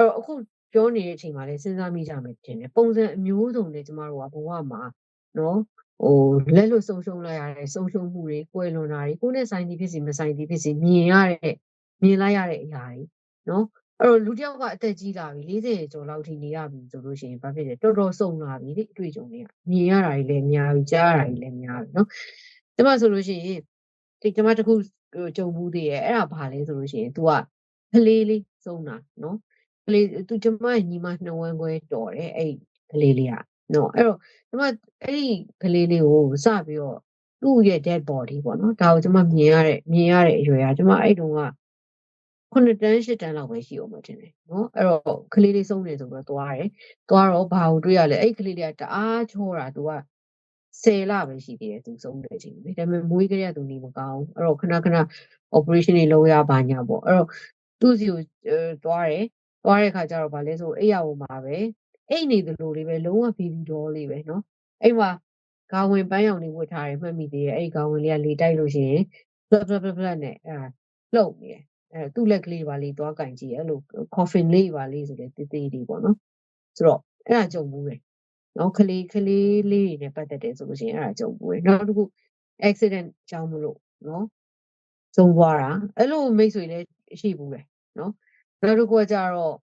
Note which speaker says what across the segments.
Speaker 1: အဲ့တော့အခုပြောနေတဲ့အချိန်မှာလည်းစဉ်းစားမိကြမယ်တင်တယ်ပုံစံအမျိုးစုံနဲ့ကျမတို့ကဘဝမှာနော်ဟိုလက်လွတ်ဆုံးရှုံးလိုက်ရတဲ့ဆုံးရှုံးမှုတွေကွယ်လွန်တာတွေကိုယ်နဲ့ဆိုင်သည်ဖြစ်စီမဆိုင်သည်ဖြစ်စီမြင်ရတဲ့မြင်လိုက်ရတဲ့အရာတွေနော်အဲ့တော့လူတယောက်ကအသက်ကြီးလာပြီ40ကျော်လောက်ထိနေရပြီဆိုလို့ရှိရင်ဘာဖြစ်လဲတော်တော်စုံလာပြီဒီအတွေ့အကြုံတွေကမြင်ရတာတွေလည်းများပြီကြားရတာတွေလည်းများပြီနော်ကျမဆိုလို့ရှိရင်ဒီကျမတခုကြုံဘူးသေးရဲ့အဲ့ဒါဘာလဲဆိုလို့ရှိရင် तू ကကလေးလေးစုံတာနော် ကလေး तू ကျမညီမနှဝန်းခွဲတော်တယ်အဲ့ကလေးလေးကနော်အဲ့တော့ကျမအဲ့ဒီကလေးလေးကိုစပြီးတော့သူ့ရဲ့ dead body ပေါ့နော်ဒါကိုကျမမြင်ရတဲ့မြင်ရတဲ့အရွယ်ကကျမအဲ့တုန်းက9တန်း10တန်းလောက်ပဲရှိအောင်မထင်တယ်နော်အဲ့တော့ကလေးလေးဆုံးနေဆိုတော့သွားတယ်သွားတော့ဘာကိုတွေ့ရလဲအဲ့ကလေးလေးကတအားချောတာသူက10လပဲရှိသေးတယ်သူဆုံးတဲ့အချိန်လေဒါပေမဲ့မွေးကလေးကသူနေမကောင်းအဲ့တော့ခဏခဏ operation တွေလုပ်ရပါညာပေါ့အဲ့တော့သူ့စီကိုသွားတယ် သွားတဲ့ခါကျတော့ဗာလဲဆိုအိယာပေါ်မှာပဲအိတ်နေသလိုလေးပဲလုံးဝ baby doll လေးပဲเนาะအဲ့မှာခေါင်းဝင်ပန်းရောင်လေးဝတ်ထားတယ်မှတ်မိသေးတယ်အဲ့ခေါင်းဝင်လေးကလေတိုက်လို့ရှိရင် flat flat flat နဲ့အဲလှုပ်နေတယ်အဲသူ့လက်ကလေးပါလေးသွားကင်ကြည့်အဲ့လို coffin လေးပါလေးဆိုတဲ့တေးသေးလေးပေါ့နော်ဆိုတော့အဲ့ဒါကြုံဘူးတယ်နော်ကလေးကလေးလေးတွေနဲ့ပတ်သက်တယ်ဆိုလို့ရှိရင်အဲ့ဒါကြုံဘူးတယ်နောက်တစ်ခု accident ကြောင့်မလို့နော်ကြုံသွားတာအဲ့လိုမိတ်ဆွေလည်းရှိဘူးတယ်နော် နောက်တစ်ခုကကြတော့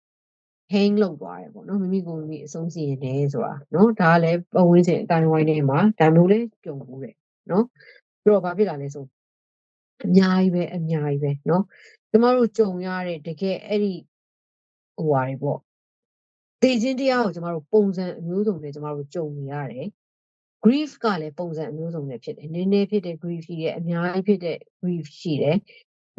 Speaker 1: hang လုပ်သွားတယ်ပေါ့နော်မိမိကိုယ်မိအဆုံးစီရင်တယ်ဆိုတာနော်ဒါကလည်းပတ်ဝန်းကျင်အတိုင်းဝိုင်းထဲမှာဒါမျိုးလေးကြုံဘူးတယ်နော်ပြီးတော့ဘာဖြစ်လာလဲဆိုအများကြီးပဲအများကြီးပဲနော်ကျမတို့ကြုံရတဲ့တကယ်အဲ့ဒီဟိုဟာတွေပေါ့တေခြင်းတရားကိုကျမတို့ပုံစံအမျိုးစုံနဲ့ကျမတို့ကြုံနေရတယ် grief ကလည်းပုံစံအမျိုးစုံနဲ့ဖြစ်တယ်နည်းနည်းဖြစ်တဲ့ grief ရှိတယ်အများကြီးဖြစ်တဲ့ grief ရှိတယ်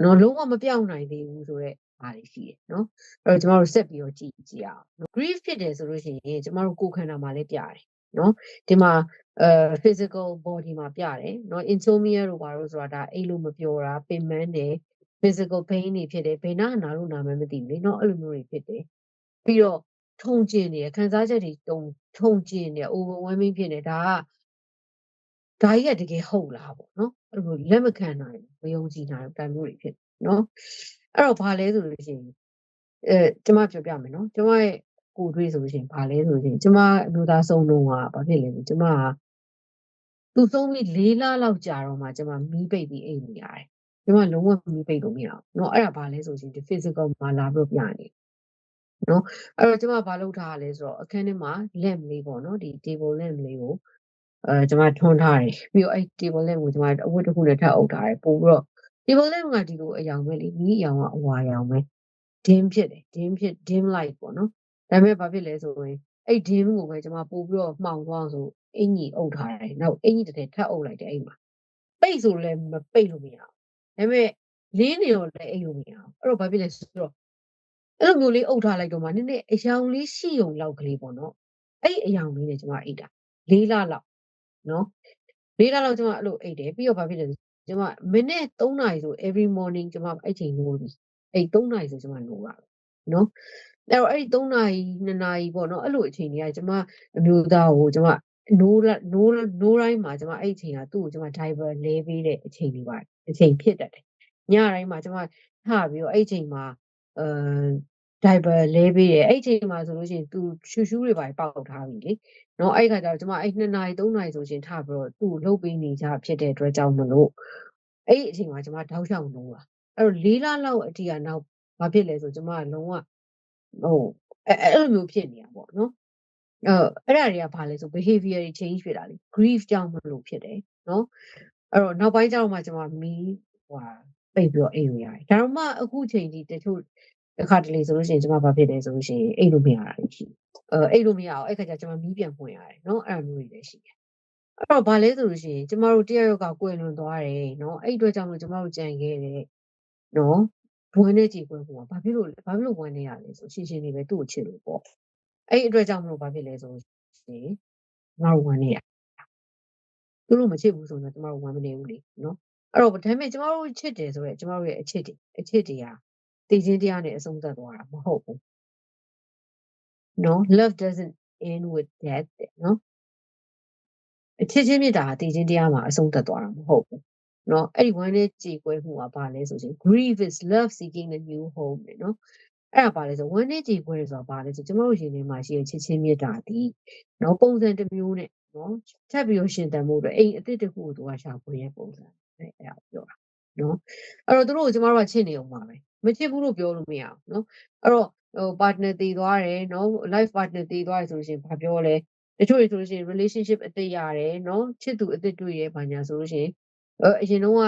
Speaker 1: နော်လုံးဝမပြောင်းနိုင်သေးဘူးဆိုတော့ အားတွေရှိတယ်နော်အဲ့တော့ကျမတို့ဆက်ပြီးတော့ကြည့်ကြည့်အောင် grief ဖြစ်တယ်ဆိုလို့ရှိရင်ကျမတို့ကိုယ်ခန္ဓာမှာလည်းပြတယ်နော်ဒီမှာအဲ physical body မှာပြတယ်နော် insomnia တို့ဘာလို့ဆိုတာဒါအိတ်လို့မပြောတာပင်ပန်းတယ် physical pain တွေဖြစ်တယ်ဘယ်နာနာလို့နာမမသိဘူးလေနော်အဲ့လိုမျိုးတွေဖြစ်တယ်ပြီးတော့ထုံကျင်နေခံစားချက်တွေတုံထုံကျင်နေ overwhelming ဖြစ်နေဒါကဒါကြီးကတကယ်ဟုတ်လားပေါ့နော်အဲ့လိုလက်မခံနိုင်မယုံကြည်နိုင်တဲ့မျိုးတွေဖြစ်နော် အဲ့တော့ဘာလဲဆိုလို့ရှိရင်အဲကျမပြောပြမယ်နော်ကျမရဲ့ကိုတွေးဆိုလို့ရှိရင်ဘာလဲဆိုလို့ရှိရင်ကျမအမျိုးသားဆုံးလုံးကဘာဖြစ်လဲဆိုကျမကသူဆုံးပြီး၄လလောက်ကြာတော့မှကျမမီးပိတ်ပြီးအိတ်နေရတယ်ကျမလုံးဝမီးပိတ်လို့မရအောင်နော်အဲ့ဒါဘာလဲဆိုလို့ရှိရင်ဒီ physical မှာလာပြီးပြနေနော်အဲ့တော့ကျမဘာလုပ်ထားရလဲဆိုတော့အခန်းထဲမှာ lamp လေးပေါ့နော်ဒီ table lamp လေးကိုအဲကျွန်မထွန်းထားတယ်ပြီးတော့အဲ table lamp ကိုကျွန်မအဝတ်တစ်ခုနဲ့ထပ်အုပ်ထားတယ်ပို့ပြီးတော့ table lamp ကဒီလိုအယောင်ပဲလေမီးအယောင်ကအဝါရောင်ပဲ dim ဖြစ်တယ် dim ဖြစ် dim light ပေါ့နော်ဒါပေမဲ့ဘာဖြစ်လဲဆိုရင်အဲ့ dim ကိုပဲကျွန်မပို့ပြီးတော့မှောင်သွားအောင်ဆိုအင်ကြီးအုပ်ထားတယ်နောက်အင်ကြီးတစ်ထည်ထပ်အုပ်လိုက်တယ်အိမ်မှာပိတ်ဆိုလည်းမပိတ်လို့မရအောင်ဒါပေမဲ့လင်းနေတော့လည်းအိမ်လို့မရအောင်အဲ့တော့ဘာဖြစ်လဲဆိုတော့အဲ့လိုမျိုးလေးအုပ်ထားလိုက်တော့မှနည်းနည်းအယောင်လေးရှိုံလောက်ကလေးပေါ့နော်အဲ့အယောင်လေးနဲ့ကျွန်မအိတ်တာလေးလလောက်နော်လေးလလောက်ကျွန်မအဲ့လိုအိတ်တယ်ပြီးတော့ဘာဖြစ်လဲ ကျွန်မမိနစ်3နာရီဆို every morning ကျွန်မအဲ့ချိန်နိုးပြီအဲ့3နာရီဆိုကျွန်မနိုးတာနော်အဲ့တော့အဲ့3နာရီ2နာရီပေါ့နော်အဲ့လိုအချိန်တွေကကျွန်မအမျိုးသားကိုကျွန်မနိုးနိုးနိုးတိုင်းမှာကျွန်မအဲ့အချိန်ကသူ့ကိုကျွန်မ diver လဲပေးတဲ့အချိန်တွေပါအချိန်ဖြစ်တတ်တယ်ညတိုင်းမှာကျွန်မထပြီးတော့အဲ့အချိန်မှာအဲ diver လဲပေးတယ်အဲ့အချိန်မှာဆိုလို့ရှိရင်သူရှူရှူးတွေပါပေါက်ထားပြီလေနော်အဲ့ခါကျတော့ကျွန်မအဲ့2နာရီ3နာရီဆိုရှင်ထပြီးတော့သူ့ကိုလှုပ်ပေးနေကြဖြစ်တဲ့အတွက်ကြောင့်မလို့အဲ့အချိန်မှာကျွန်မတောက်လျှောက်လို့ပါအဲ့တော့၄လလောက်အတိကနောက်ဘာဖြစ်လဲဆိုကျွန်မကလုံးဝဟိုအဲ့လိုမျိုးဖြစ်နေတာပေါ့နော်အဲ့အဲ့ဒါတွေကဘာလဲဆို behavior တွေ change ဖြစ်တာလေ grief ကြောင့်မလို့ဖြစ်တယ်နော်အဲ့တော့နောက်ပိုင်းကျတော့မှကျွန်မမီးဟိုပိတ်ပြီးတော့အိမ်ရတယ်ဒါတော့မှအခုချိန်ကြီးတချို့ အခါတလေဆိုလို့ရှိရင်ကျွန်မဘာဖြစ်လဲဆိုလို့ရှိရင်အိမ်လို့မရတာရှိအဲအိမ်လို့မရအောင်အဲ့ခါကျကျွန်မမီးပြန်ဖွင့်ရတယ်နော်အဲ့လိုမျိုးတွေလည်းရှိတယ်အဲ့တော့ဘာလဲဆိုလို့ရှိရင်ကျမတို့တရရောက်ကကွယ်လွန်သွားတယ်နော်အဲ့အတွက်ကြောင့်မို့ကျမတို့ကြံခဲ့တယ်နော်ဘွန်းနဲ့ကြည်ကွယ်ပုံကဘာဖြစ်လို့ဘာဖြစ်လို့ဝမ်းနေရလဲဆိုရှင်းရှင်းလေးပဲသူ့ကိုချစ်လို့ပေါ့အဲ့အတွက်ကြောင့်မလို့ဘာဖြစ်လဲဆိုရင်ငါတို့ဝမ်းနေရသူတို့မချစ်ဘူးဆိုတော့ကျမတို့ဝမ်းမနေဘူးလေနော်အဲ့တော့ဒါပေမဲ့ကျမတို့ချစ်တယ်ဆိုရဲကျမတို့ရဲ့အချစ်တွေအချစ်တွေက တည်ခြင်းတရားနဲ့အဆုံးသတ်သွားတာမဟုတ်ဘူးနော် love doesn't end with death နော်အချစ်ချင်းမြတ်တာတည်ခြင်းတရားမှာအဆုံးသတ်သွားတာမဟုတ်ဘူးနော်အဲ့ဒီဝမ်းနဲ့ကြေကွဲမှုကဘာလဲဆိုရင် grief is love seeking a new home နော်အဲ့ဒါပါလဲဆိုဝမ်းနဲ့ကြေခွဲဆိုတာပါလဲဆိုကျမတို့ရင်ထဲမှာရှိတဲ့ချစ်ချင်းမေတ္တာတည်နော်ပုံစံတစ်မျိုးနဲ့နော်ထပ်ပြီးတော့ရှင်တန်မှုအတွက်အိမ်အစ်စ်တစ်ခုကိုသူကရှာဖွေရဲ့ပုံစံအဲ့အဲ့ဒါပြောတာနော်အဲ့တော့သူတို့ကိုကျမတို့ကချစ်နေအောင်ပါပဲ မချစ်ဘူးလို့ပြောလို့မရအောင်နော်အဲ့တော့ဟို partner တည်သွားတယ်နော် life partner တည်သွားတယ်ဆိုလို့ရှိရင်ဘာပြောလဲတချို့တွေဆိုလို့ရှိရင် relationship အသစ်ရတယ်နော်ချစ်သူအသစ်တွေ့ရဘာညာဆိုလို့ရှိရင်အရင်တော့က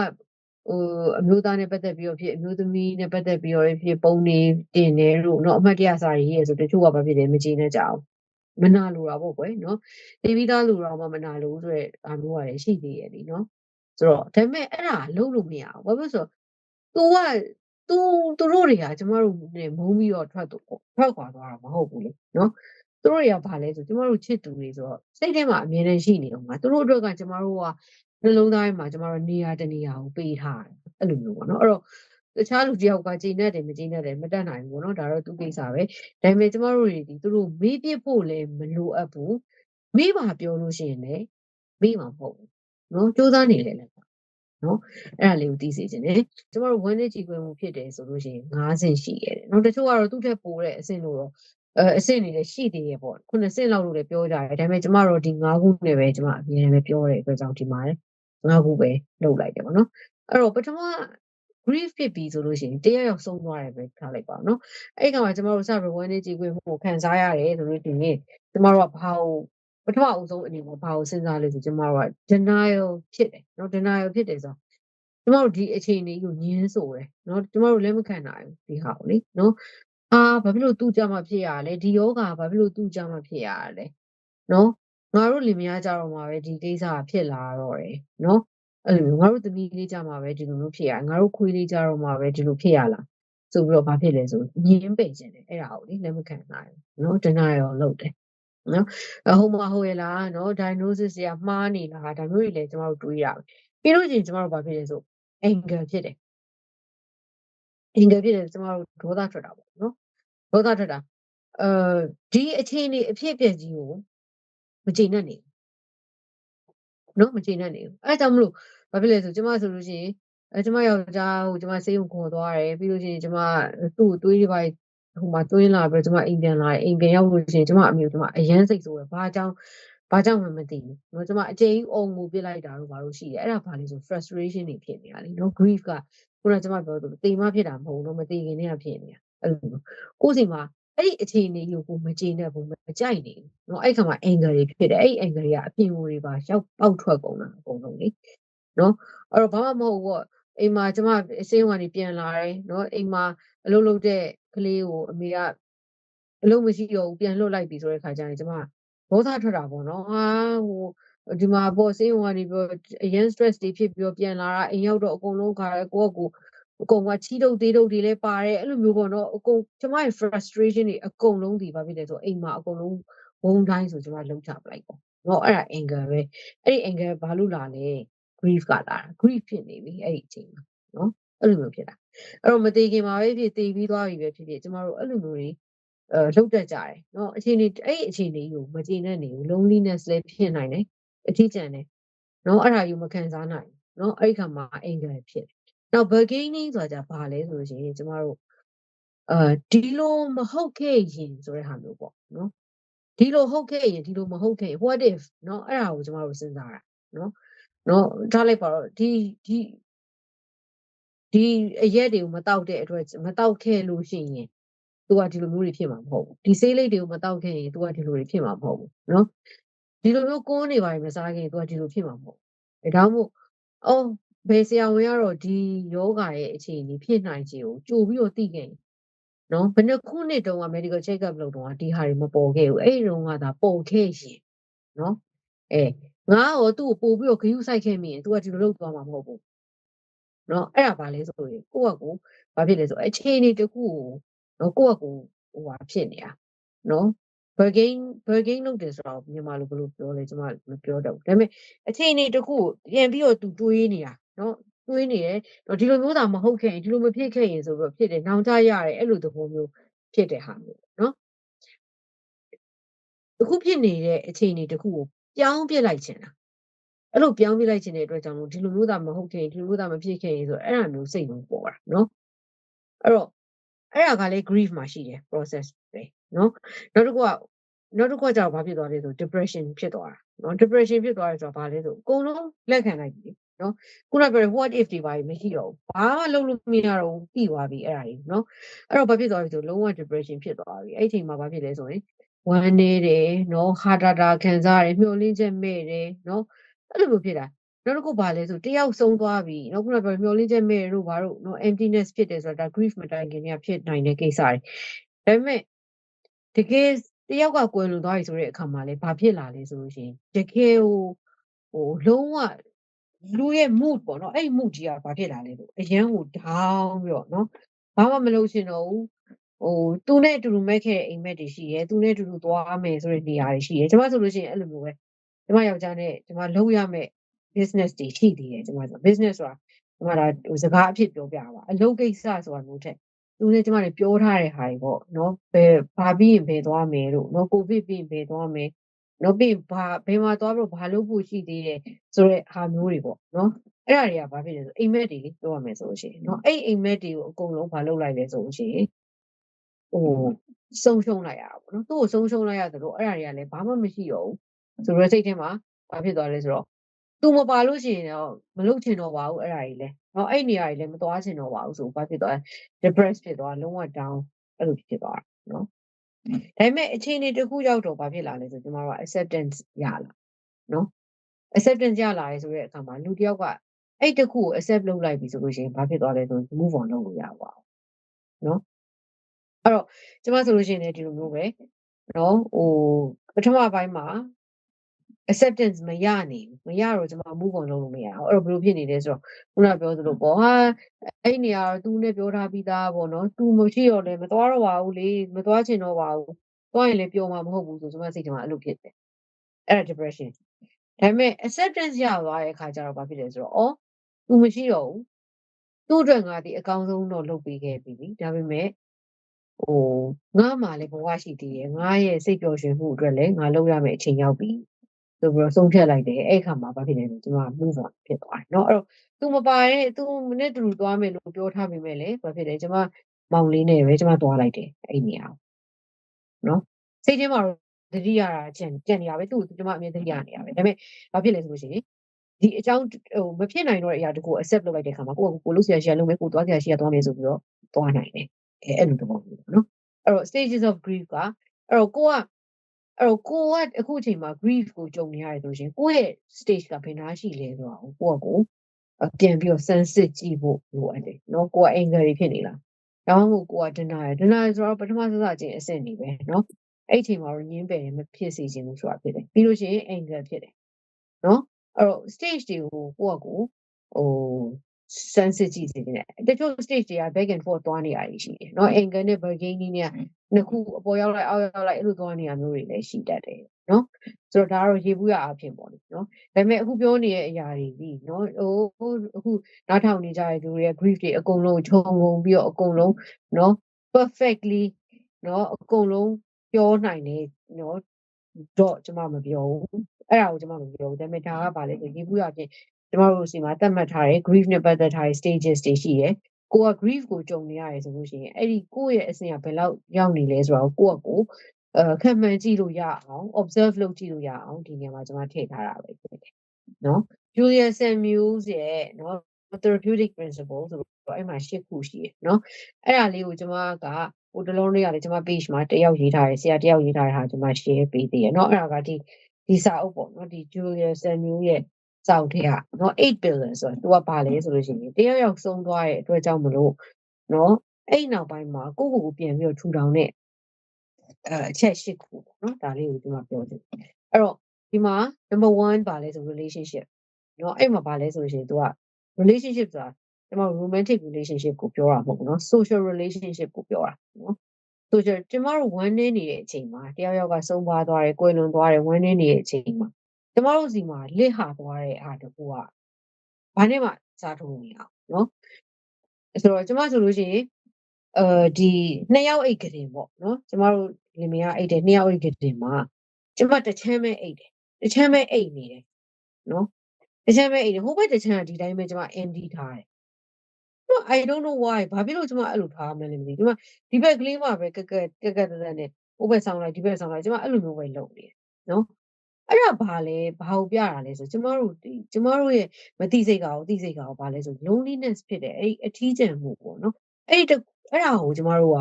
Speaker 1: ဟိုအမျိုးသားနဲ့ပတ်သက်ပြီးတော့ဖြစ်အမျိုးသမီးနဲ့ပတ်သက်ပြီးတော့ဖြစ်ပုံနေတင်နေလို့เนาะအမှတ်တရစာရေးရဆိုတချို့ကဘာဖြစ်လဲမကြည့်နဲ့ကြအောင်မနာလိုတာပေါ့ကွယ်เนาะတေးပြီးသားလူတော့မှမနာလိုဆိုတဲ့အားမျိုးရတယ်ရှိသေးရဲ့လीเนาะဆိုတော့ဒါပေမဲ့အဲ့ဒါလုံးလို့မရဘူးဘာဖြစ်လို့ဆိုတော့ तू က သူသူတို့တွေကကျမတို့နဲ့မုန်းပြီးတော့ထွက်တော့ထွက်ခွာသွားတာမဟုတ်ဘူးလေနော်သူတို့တွေကဘာလဲဆိုကျမတို့ချစ်သူတွေဆိုတော့စိတ်ထဲမှာအမြဲတမ်းရှိနေတော့မှာသူတို့အတွက်ကကျမတို့ကနှလုံးသားထဲမှာကျမတို့နေရာတနေရာကိုပေးထားတယ်အဲ့လိုမျိုးပေါ့နော်အဲ့တော့တခြားလူတယောက်ကဂျိနဲ့တယ်မဂျိနဲ့တယ်မတက်နိုင်ဘူးပေါ့နော်ဒါတော့သူကိစ္စပဲဒါပေမဲ့ကျမတို့တွေဒီသူတို့မေးပြဖို့လည်းမလိုအပ်ဘူးမေးပါပြောလို့ရှိရင်လည်းမေးမှာမဟုတ်ဘူးနော်စူးစမ်းနေလေလည်း နော်အဲ့ဒါလေးကိုသိစေချင်တယ်ကျမတို့ဝမ်းနဲ့ကြည်ခွင့်မှုဖြစ်တယ်ဆိုလို့ရှိရင်၅ဆင့်ရှိခဲ့တယ်နော်တချို့ကတော့သူ့ထက်ပိုတဲ့အဆင့်လို့တော့အဲအဆင့်တွေလည်းရှိသေးရဲ့ပေါ့ခုနှစ်ဆင့်လောက်လို့လည်းပြောကြတယ်ဒါပေမဲ့ကျမတို့ဒီ၅ခုနဲ့ပဲကျမအမြဲတမ်းပဲပြောတဲ့အတွက်ကြောင့်ဒီမှာငါးခုပဲလုပ်လိုက်တယ်ပေါ့နော်အဲ့တော့ပထမ grief ဖြစ်ပြီဆိုလို့ရှိရင်တရားရောက်ဆုံးသွားတယ်ပဲထားလိုက်ပါနော်အဲ့ကမှာကျမတို့စ rewind ကြည့်ခွင့်မှုခံစားရတယ်ဆိုလို့ဒီနေ့ကျမတို့ကဘာကိုပ ထမအဆုံးအနေနဲ့ဘာကိုစဉ်းစားလဲဆိုကျမတို့က denial ဖြစ်တယ်နော် denial ဖြစ်တယ်ဆိုကျမတို့ဒီအခြေအနေကိုညင်းဆိုတယ်နော်ကျမတို့လက်မခံနိုင်ဘူးဒီဟာကိုလေနော်အာဘာဖြစ်လို့သူ့ကြမှာဖြစ်ရလဲဒီယောဂါဘာဖြစ်လို့သူ့ကြမှာဖြစ်ရလဲနော်ငါတို့လင်မယားကြတော့မှာပဲဒီကိစ္စဖြစ်လာတော့တယ်နော်အဲ့လိုမျိုးငါတို့သမီးလေးကြမှာပဲဒီလိုမျိုးဖြစ်ရငါတို့ခွေးလေးကြတော့မှာပဲဒီလိုဖြစ်ရလားဆိုပြီးတော့ဘာဖြစ်လဲဆိုညင်းပိတ်ခြင်းတယ်အဲ့ဒါကိုလေလက်မခံနိုင်ဘူးနော် denial လုပ်တယ် နော်အဟုတ်မဟုတ်ရလားနော် diagnosis တွေကမှားနေလားဒါမျိုးတွေလည်းကျမတို့တွေးရမယ်ပြီးလို့ရှိရင်ကျမတို့ဘာဖြစ်လဲဆို anger ဖြစ်တယ် anger ဖြစ်တယ်ကျမတို့ဒေါသထွက်တာပေါ့နော်ဒေါသထွက်တာအဲဒီအခြေအနေအဖြစ်အပျက်ကြီးကိုမကျေနပ်နေဘူးနော်မကျေနပ်နေဘူးအဲဒါကြောင့်မလို့ဘာဖြစ်လဲဆိုကျမဆိုလို့ရှိရင်အဲကျမယောက်ျားဟိုကျမစေးုံခေါ်သွားတယ်ပြီးလို့ရှိရင်ကျမသူ့ကိုတွေးရပါ ဟိုမှာတွင်းလာပြီးကျမအိမ်ပြန်လာတယ်အိမ်ပြန်ရောက်လို့ရှိရင်ကျမအမျိုးကျမအရန်စိတ်ဆိုးတယ်ဘာကြောင့်ဘာကြောင့်မှမသိဘူးเนาะကျမအကျဉ်းအုံကိုပြစ်လိုက်တာတော့ဘာလို့ရှိတယ်အဲ့ဒါဘာလဲဆို frustration တွေဖြစ်နေတာလေเนาะ grief ကခုနကကျမပြောသလိုတိမ်မဖြစ်တာမဟုတ်ဘူးเนาะမသိခင်တည်းကဖြစ်နေတာအဲ့လိုကိုယ်စီမှာအဲ့ဒီအခြေအနေကိုကိုမကျေနပ်ဘူးမကြိုက်နေဘူးเนาะအဲ့ခါမှာ anger တွေဖြစ်တယ်အဲ့ anger တွေကအပြင်တွေပါရောက်ပေါက်ထွက်ကုန်တာအကုန်လုံးလေเนาะအဲ့တော့ဘာမှမဟုတ်ဘူးပေါ့အိမ်မှာကျမအစင်းဝင်နေပြန်လာတယ်เนาะအိမ်မှာအလုပ်လုပ်တဲ့ ကလေးကိုအမေကအလုပ်မရှိတော့ဘူးပြန်လွတ်လိုက်ပြီဆိုတဲ့ခါကျရင်ကျမဒေါသထွက်တာပေါ့နော်ဟာဟိုဒီမှာပေါ့စင်းဝင်နေပြီးအရင် stress တွေဖြစ်ပြီးပြန်လာတာအိမ်ရောက်တော့အကုန်လုံးခါရဲကိုယ့်ကိုအကုန်ကချီးတုပ်သေးတုပ်တွေလည်းပါတယ်အဲ့လိုမျိုးပေါ့နော်အကုန်ကျမရဲ့ frustration တွေအကုန်လုံးဒီဘာဖြစ်လဲဆိုအိမ်မှာအကုန်လုံးဝုန်းတိုင်းဆိုကျမလုံးချပလိုက်ပေါ့နော်အဲ့ဒါ anger ပဲအဲ့ဒီ anger ဘာလို့လာလဲ grief ကလာတာ grief ဖြစ်နေပြီအဲ့ဒီအချိန်မှာနော်အဲ့လိုမျိုးဖြစ်တာ အဲ့တော့မသေးခင်မှာပဲဖြစ်သေးပြီးသွားပြီပဲဖြစ်ဖြစ်ကျမတို့အဲ့လိုမျိုးတွေအဲလောက်တတ်ကြတယ်နော်အခြေအနေအဲ့အခြေအနေကိုမကျေနပ်နေဘူး loneliness လည်းဖြစ်နိုင်တယ်အထီးကျန်တယ်နော်အဲ့ဒါယူမခံစားနိုင်နော်အဲ့ဒီခါမှာ anger ဖြစ်တယ်နောက် bargaining ဆိုတာじゃဘာလဲဆိုလို့ရှိရင်ကျမတို့အဲဒီလိုမဟုတ်ခဲ့ရင်ဆိုတဲ့ဟာမျိုးပေါ့နော်ဒီလိုဟုတ်ခဲ့ရင်ဒီလိုမဟုတ်ခဲ့ရင် what if เนาะအဲ့ဒါကိုကျမတို့စဉ်းစားတာเนาะเนาะထားလိုက်ပါတော့ဒီဒီ ဒီအရက်တွေကိုမတောက်တဲ့အတွက်မတောက်ခဲ့လို့ရှိရင်သူကဒီလိုမျိုးတွေဖြစ်မှာမဟုတ်ဘူးဒီဆေးလိပ်တွေကိုမတောက်ခဲ့ရင်သူကဒီလိုတွေဖြစ်မှာမဟုတ်ဘူးเนาะဒီလိုမျိုးကိုးနေပါရင်မစားခင်သူကဒီလိုဖြစ်မှာမဟုတ်ဘူးဒါမှမဟုတ်အော်ဘယ်ဆရာဝန်ကတော့ဒီယောဂရဲ့အခြေအနေဖြစ်နိုင်ခြင်းကိုကြိုပြီးတော့သိခဲ့ရင်နော်ဘယ်နှခုနှစ်တုန်းက medical check up လုပ်တော့ဒီဟာတွေမပေါ်ခဲ့ဘူးအဲ့ဒီတုန်းကဒါပေါ်ခဲ့ရင်နော်အဲငါရောသူ့ကိုပို့ပြီးတော့ဂယုစိုက်ခဲ့မိရင် तू ကဒီလိုလုပ်သွားမှာမဟုတ်ဘူး နော်အဲ့ဒါဘာလဲဆိုရင်ကိုယ့်ကကိုဘာဖြစ်လဲဆိုအခြေအနေတစ်ခုကိုနော်ကိုယ့်ကကိုဟိုဟာဖြစ်နေတာနော် bargain bargain လုပ်တယ်ဆိုတော့မြန်မာလိုဘယ်လိုပြောလဲကျွန်မမပြောတော့ဘူးဒါပေမဲ့အခြေအနေတစ်ခုကိုပြန်ပြီးတော့ तू တွေးနေတာနော်တွေးနေတယ်တော့ဒီလိုမျိုးသာမဟုတ်ခဲ့ရင်ဒီလိုမဖြစ်ခဲ့ရင်ဆိုတော့ဖြစ်တယ်နောင်တရတယ်အဲ့လိုသဘောမျိုးဖြစ်တဲ့ဟာမျိုးနော်အခုဖြစ်နေတဲ့အခြေအနေတစ်ခုကိုပြောင်းပြစ်လိုက်ချင်တာ အဲ့လိုပြောင်းပြလိုက်ခြင်းတဲ့အတွက်ကြောင့်လို့ဒီလိုလို့သာမဟုတ်ခင်ဒီလိုလို့သာမဖြစ်ခင်ဆိုတော့အဲ့ဒါမျိုးစိတ်မျိုးပေါ်တာနော်အဲ့တော့အဲ့ဒါကလည်း grief မှာရှိတယ် process ပဲနော်နောက်တစ်ခုကနောက်တစ်ခုကကြောင့်ဘာဖြစ်သွားလဲဆို depression ဖြစ်သွားတာနော် depression ဖြစ်သွားတယ်ဆိုတော့ဘာလဲဆိုအကုန်လုံးလက်ခံလိုက်ပြီနော်ခုနကပြော what if တွေပါမရှိတော့ဘူးဘာမှလုပ်လို့မရတော့ဘူးပြီးသွားပြီအဲ့ဒါကြီးနော်အဲ့တော့ဘာဖြစ်သွားလဲဆိုလုံးဝ depression ဖြစ်သွားပြီအဲ့ဒီအချိန်မှာဘာဖြစ်လဲဆိုရင်ဝမ်းနေတယ်နော်ဟာတာတာခံစားရတယ်မျှော်လင့်ချက်မဲ့တယ်နော် အဲ့လိုမျိုးဖြစ်တာနောက်တစ်ခုဘာလဲဆိုတယောက်ဆုံးသွားပြီနောက်ခုနပြောမျောလင်းချက်မဲ့တို့ဘာတို့နော် emptiness ဖြစ်တယ်ဆိုတာ grief မတိုင်ခင်ကဖြစ်နိုင်တဲ့ကိစ္စတွေဒါပေမဲ့တကယ်တယောက်ကကွယ်လွန်သွားပြီဆိုတဲ့အခါမှာလေဘာဖြစ်လာလဲဆိုလို့ရှိရင်တကယ်ဟိုဟိုလုံးဝလူရဲ့ mood ပေါ့နော်အဲ့ mood ကြီးကဘာဖြစ်လာလဲလို့အရန်ကို down ပြီးတော့နော်ဘာမှမလုပ်ချင်တော့ဘူးဟိုသူနဲ့အတူတူမဲ့ခဲ့တဲ့အိမ်မက်တွေရှိရဲသူနဲ့အတူတူသွားမယ်ဆိုတဲ့နေရာတွေရှိရဲကျွန်မဆိုလို့ရှိရင်အဲ့လိုမျိုးပဲ ကျွန်မယောက်ျားနဲ့ကျွန်မလုပ်ရမယ် business တွေရှိသေးတယ်ကျွန်မဆို business ဆိုတာကျွန်မဒါဟိုစကားအဖြစ်ပြောပြပါအလုပ်ကိစ္စဆိုတာမျိုးထက်သူနဲ့ကျွန်မတွေပြောထားတဲ့ဟာတွေပေါ့နော်ဘယ်ဘာပြီးရင်ဘယ်သွားမယ်လို့နော်ကိုဗစ်ပြီးရင်ဘယ်သွားမယ်နော်ပြီးဘာဘယ်မှာသွားလို့ဘာလုပ်ဖို့ရှိသေးတယ်ဆိုတဲ့ဟာမျိုးတွေပေါ့နော်အဲ့ဒါတွေကဘာဖြစ်လဲဆိုအိမ်မက်တွေလေပြောရမယ်ဆိုလို့ရှိရင်နော်အဲ့အိမ်မက်တွေကိုအကုန်လုံးဘာလုပ်လိုက်လဲဆိုလို့ရှိရင်ဟိုဆုံးရှုံးလိုက်ရတာပေါ့နော်သူ့ကိုဆုံးရှုံးလိုက်ရတယ်လို့အဲ့ဒါတွေကလည်းဘာမှမရှိတော့ဘူး ဆိုတော့စိတ်ထဲမှာဘာဖြစ်သွားလဲဆိုတော့သူမပါလို့ရှိရင်တော့မလုပ်ချင်တော့ပါဘူးအဲ့ဒါကြီးလဲ။နော်အဲ့နေရာကြီးလည်းမသွားချင်တော့ပါဘူးဆိုဘာဖြစ်သွားလဲ depress ဖြစ်သွားလုံးဝ down အဲ့လိုဖြစ်သွားတာနော်။ဒါပေမဲ့အခြေအနေတစ်ခုရောက်တော့ဘာဖြစ်လာလဲဆိုကျမတို့က acceptance ရလာနော်။ acceptance ရလာရဲဆိုတဲ့အခါမှာလူတစ်ယောက်ကအဲ့တခုကို accept လုပ်လိုက်ပြီဆိုလို့ရှိရင်ဘာဖြစ်သွားလဲဆို move on လုပ်လို့ရပါဘူး။နော်။အဲ့တော့ကျမဆိုလို့ရှိရင်လည်းဒီလိုမျိုးပဲနော်ဟိုပထမပိုင်းမှာ acceptance မရနေဘူးမရတော့ကျွန်မ move on လုပ်လို့မရအောင်အဲ့တော့ဘယ်လိုဖြစ်နေလဲဆိုတော့ခုနပြောသလိုပေါ့ဟာအဲ့နေရာတော့သူနဲ့ပြောထားပြီးသားပေါ့နော်သူမရှိတော့လည်းမသွားတော့ပါဘူးလေမသွားချင်တော့ပါဘူးသွားရင်လည်းပြောမှာမဟုတ်ဘူးဆိုကျွန်မစိတ်ထဲမှာအဲ့လိုဖြစ်တယ်အဲ့ဒါ depression ဒါပေမဲ့ acceptance ရသွားတဲ့အခါကျတော့ဘာဖြစ်လဲဆိုတော့အော်သူမရှိတော့ဘူးသူ့အတွက်ငါဒီအကောင်းဆုံးတော့လုပ်ပေးခဲ့ပြီဒါပေမဲ့ဟိုငါမှလည်းဘဝရှိသေးတယ်ငါရဲ့စိတ်ပျော်ရွှင်မှုအတွက်လည်းငါလုပ်ရမယ့်အချိန်ရောက်ပြီ ဆိုပြီးတော့ဆုံးဖြတ်လိုက်တယ်အဲ့ခါမှာဘာဖြစ်လဲဆိုကျွန်မ move on ဖြစ်သွားတယ်เนาะအဲ့တော့သူမပါတဲ့သူနဲ့တူတူသွားမယ်လို့ပြောထားပေမဲ့လည်းဘာဖြစ်လဲကျွန်မမောင်လေးနဲ့ပဲကျွန်မသွားလိုက်တယ်အဲ့နေရာเนาะစိတ်ထဲမှာတတိယတာကြံကြံနေရပဲသူ့ကိုကျွန်မအမြဲတတိယနေရပဲဒါပေမဲ့ဘာဖြစ်လဲဆိုလို့ရှိရင်ဒီအကြောင်းဟိုမဖြစ်နိုင်တော့တဲ့အရာတကူ accept လုပ်လိုက်တဲ့ခါမှာကိုယ့်ကိုကိုလို့ဆရာရှိရလုံးမယ်ကိုသွားဆရာရှိရသွားမယ်ဆိုပြီးတော့သွားနိုင်တယ်အဲအဲ့လိုသဘောမျိုးပေါ့နော်အဲ့တော့ stages of grief ကအဲ့တော့ကိုက အဲ့တော့ကိုကအခုအချိန်မှာ grief ကိုကြုံနေရတယ်ဆိုရှင်ကိုယ့်ရဲ့ stage ကဘယ်နာရှိလဲဆိုတော့ကိုကကိုပြန်ပြီးတော့ sensitive ကြည့်ဖို့လိုအပ်တယ်เนาะကိုက anger တွေဖြစ်နေလားဒါမှမဟုတ်ကိုက denial denial ဆိုတော့ပထမစစချင်းအဆင့်နေပဲเนาะအဲ့အချိန်မှာတော့ညင်းပယ်မဖြစ်စေချင်ဘူးဆိုတာဖြစ်တယ်ပြီးလို့ရှိရင် anger ဖြစ်တယ်เนาะအဲ့တော့ stage တွေကိုကိုကကိုဟို sensitive စေတယ်တချို့ stage တွေက back and forth သွားနေရရှိတယ်เนาะ anger နဲ့ bargaining နဲ့နှစ်ခုအပေါ်ရောက်လိုက်အောက်ရောက်လိုက်အဲ့လိုသွားနေရမျိုးတွေလည်းရှိတတ်တယ်เนาะဆိုတော့ဒါကတော့ရေဘူးရအဖြစ်ပေါ့လေเนาะဒါပေမဲ့အခုပြောနေတဲ့အရာတွေဒီเนาะဟိုအခုနားထောင်နေကြတဲ့သူတွေရဲ့ grief တွေအကုန်လုံးခြုံငုံပြီးတော့အကုန်လုံးเนาะ perfectly เนาะအကုန်လုံးပြောနိုင်တယ်เนาะတော့ကျွန်မမပြောဘူးအဲ့ဒါကိုကျွန်မမပြောဘူးဒါပေမဲ့ဒါကပါလေရေဘူးရအဖြစ် ကျမတို့ဆီမှာသတ်မှတ်ထားတဲ့ grief နဲ့ပတ်သက်ထားတဲ့ stages တွေရှိတယ်။ကိုက grief ကိုကြုံနေရတယ်ဆိုလို့ရှိရင်အဲ့ဒီကိုယ့်ရဲ့အဆင့်ကဘယ်လောက်ရောက်နေလဲဆိုတော့ကိုကကိုအဲခံမှန်းကြည့်လို့ရအောင် observe လုပ်ကြည့်လို့ရအောင်ဒီနေရာမှာကျွန်မထည့်ထားတာပဲဖြစ်တယ်။နော် Julian Samuels ရဲ့နော် therapeutic principle ဆိုတော့အဲ့မှာ၈ခုရှိတယ်နော်။အဲ့ဒါလေးကိုကျွန်မကဟိုတလုံးလေးရတယ်ကျွန်မ page မှာတယောက်ရေးထားတယ်ဆရာတယောက်ရေးထားတဲ့ဟာကျွန်မ share ပေးသေးတယ်နော်။အဲ့ဒါကဒီဒီစာအုပ်ပေါ့နော်ဒီ Julian Samuels ရဲ့ စောက်ထဲကနော်8 billion ဆိုတော့သူကဘာလဲဆိုလို့ရှိရင်တယောက်ယောက်ဆုံးသွားတဲ့အတွက်ကြောင့်မလို့နော်အဲ့နောက်ပိုင်းမှာကိုကိုကိုပြန်ပြီးတော့ထူထောင်တဲ့အဲအချက်ရှိခုပေါ့နော်ဒါလေးကိုဒီမှာပြောချင်အဲ့တော့ဒီမှာ number 1ဘာလဲဆို relationship နော်အဲ့မှာဘာလဲဆိုရင် तू က relationship ဆိုတာကျွန်တော် romantic relationship ကိုပြောတာမဟုတ်ဘူးနော် social relationship ကိုပြောတာနော် social ကျွန်တော်ဝမ်းနေနေတဲ့အချိန်မှာတယောက်ယောက်ကဆုံးပါသွားတယ်၊ကိုယ်လွန်သွားတယ်၊ဝမ်းနေနေတဲ့အချိန်မှာ ကျမတို့စီမှာလစ်ဟာသွားတဲ့အားတကူကဘာနဲ့မှစားထိုးမရအောင်နော်ဆိုတော့ကျမဆိုလို့ရှိရင်အဲဒီနှစ်ယောက်အိတ်ကလေးပေါ့နော်ကျမတို့လင်မယားအိတ်တယ်နှစ်ယောက်အိတ်ကလေးမှာကျမတစ်ချမ်းပဲအိတ်တယ်တစ်ချမ်းပဲအိတ်နေတယ်နော်တစ်ချမ်းပဲအိတ်တယ်ဟိုဘက်တစ်ချမ်းကဒီတိုင်းပဲကျမ ND ထားတယ် I don't know why ဘာဖြစ်လို့ကျမအဲ့လိုထားမှန်းလည်းမသိဘူးကျမဒီဘက်ကလေးမှပဲကက်ကက်ကက်ကက်တက်တက်နဲ့ဟိုဘက်ဆောင်လိုက်ဒီဘက်ဆောင်လိုက်ကျမအဲ့လိုမျိုးပဲလုပ်နေတယ်နော် အဲ့ဒါဘာလဲဘာကိုပြတာလဲဆိုကျမတို့ဒီကျမတို့ရဲ့မသိစိတ်ကောင်သိစိတ်ကောင်ဘာလဲဆို loneliness ဖြစ်တယ်အဲ့အထီးကျန်မှုပေါ့နော်အဲ့ဒီအဲ့ဒါကိုကျမတို့က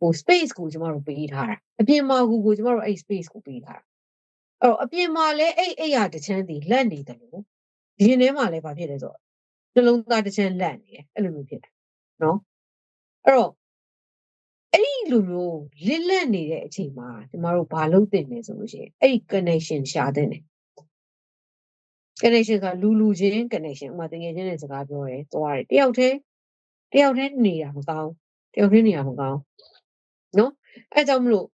Speaker 1: ဟို space ကိုကျမတို့ပေးထားတာအပြင်မှာကိုကိုကျမတို့အဲ့ space ကိုပေးထားတာအဲ့တော့အပြင်မှာလည်းအဲ့အဲ့ရတချမ်းစီလက်နေတယ်လို့ဒီရင်ထဲမှာလည်းဘာဖြစ်လဲဆိုတော့နှလုံးသားတစ်ချမ်းလက်နေတယ်အဲ့လိုမျိုးဖြစ်တယ်နော်အဲ့တော့ အဲ့ဒီလိုမျိုးလစ်လက်နေတဲ့အချိန်မှာကျမတို့ဘာလုပ်တင်လဲဆိုလို့ရှိရင်အဲ့ဒီ connection ရှာတဲ့တယ် connection ကလူလူချင်း connection ဥပမာတကယ်ချင်းနဲ့စကားပြောတယ်သွားတယ်တယောက်တည်းတယောက်တည်းနေတာမကောင်းတယောက်တည်းနေတာမကောင်းနော်အဲကြောင့်မလို့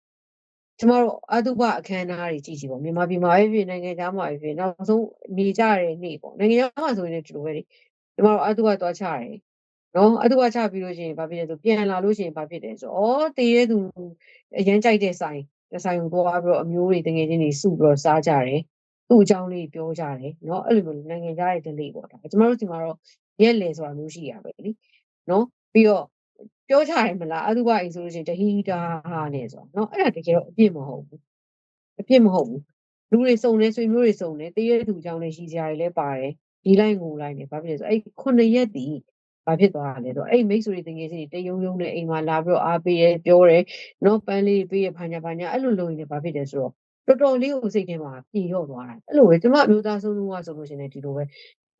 Speaker 1: ကျမတို့အတုပအခမ်းအနားတွေကြည့်ကြည့်ပေါ့မြန်မာပြည်မှာပဲဖြစ်နိုင်ငံခြားမှာပဲဖြစ်နောက်ဆုံးနေကြတဲ့နေ့ပေါ့နိုင်ငံခြားမှာဆိုရင်လည်းဒီလိုပဲလေကျမတို့အတုပသွားချတယ် နော်အတူကချပြီးလို့ရှိရင်ဘာဖြစ်လဲဆိုပြန်လာလို့ရှိရင်ဘာဖြစ်လဲဆိုတော့ဩတေးတဲ့သူအရင်ကြိုက်တဲ့ဆိုင်ဆိုင်ကိုသွားပြီးတော့အမျိုးတွေတကယ်ချင်းတွေစုပြီးတော့စားကြတယ်သူ့အကြောင်းလေးပြောကြတယ်နော်အဲ့လိုမျိုးနိုင်ငံခြားရဲ့ဒလေးပေါ့ဒါကျမတို့ဒီမှာတော့ရက်လေဆိုတာမျိုးရှိရပဲလीနော်ပြီးတော့ပြောကြရင်မလားအတူကအိမ်ဆိုလို့ရှိရင်တဟီတာဟာနဲ့ဆိုတော့နော်အဲ့ဒါတကယ်တော့အပြစ်မဟုတ်ဘူးအပြစ်မဟုတ်ဘူးလူတွေစုံနေဆွေမျိုးတွေစုံနေတေးရတူအကြောင်းလေးရှိကြရလဲပါတယ်ဒီလိုက်ငိုလိုက်နေဘာဖြစ်လဲဆိုအဲ့ခုနှစ်ရက်တည် ဘာဖြစ်သွားတာလဲဆိုအဲ့မိတ်ဆွေတွေတကယ်ချင်းတယုံယုံနဲ့အိမ်မှာလာပြီးတော့အားပေးရဲပြောတယ်နော်ပန်းလေးပေးရဖာညာဖာညာအဲ့လိုလုပ်ရင်လည်းဘာဖြစ်လဲဆိုတော့တော်တော်လေးကိုစိတ်ထဲမှာပြေလျော့သွားတာအဲ့လိုပဲကျမအမျိုးသားဆုံးဆုံးကဆိုလို့ရှိရင်ဒီလိုပဲ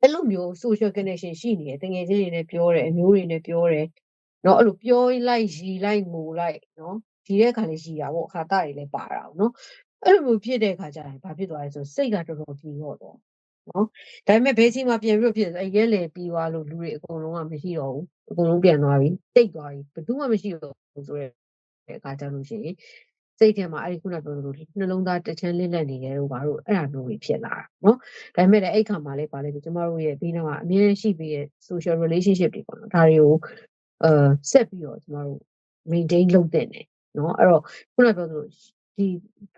Speaker 1: အဲ့လိုမျိုး social connection ရှိနေတယ်တကယ်ချင်းတွေနဲ့ပြောတယ်အမျိုးတွေနဲ့ပြောတယ်နော်အဲ့လိုပြောလိုက်ရီလိုက်ငိုလိုက်နော်ဒီတဲ့ခါလေးရှိတာပေါ့ခါတာတွေလည်းပါတာနော်အဲ့လိုမျိုးဖြစ်တဲ့ခါကျရင်ဘာဖြစ်သွားလဲဆိုစိတ်ကတော်တော်ပြေလျော့သွား နော်ဒါပေမဲ့ဘေးစီမှာပြန်ပြီးဖြစ်အဲရဲလေပြီးသွားလို့လူတွေအကုန်လုံးကမရှိတော့ဘူးအကုန်လုံးပြန်သွားပြီတိတ်သွားပြီဘယ်သူမှမရှိတော့ဘူးဆိုတဲ့အခါကျလို့ရှိရင်စိတ်ထဲမှာအဲ့ဒီခုနပြောလို့နှလုံးသားတစ်ချမ်းလင်းလက်နေတယ်လို့ဘာလို့အဲ့ဒါမျိုးတွေဖြစ်လာတာနော်ဒါပေမဲ့လည်းအဲ့ခါမှာလည်းပါလေကျမတို့ရဲ့ဘေးနားမှာအမြဲရှိပြီးရဲ့ social relationship တွေပေါ့နော်ဒါတွေကိုအဲဆက်ပြီးတော့ကျမတို့ maintain လုပ်တဲ့နေနော်အဲ့တော့ခုနပြောသလို ဒီ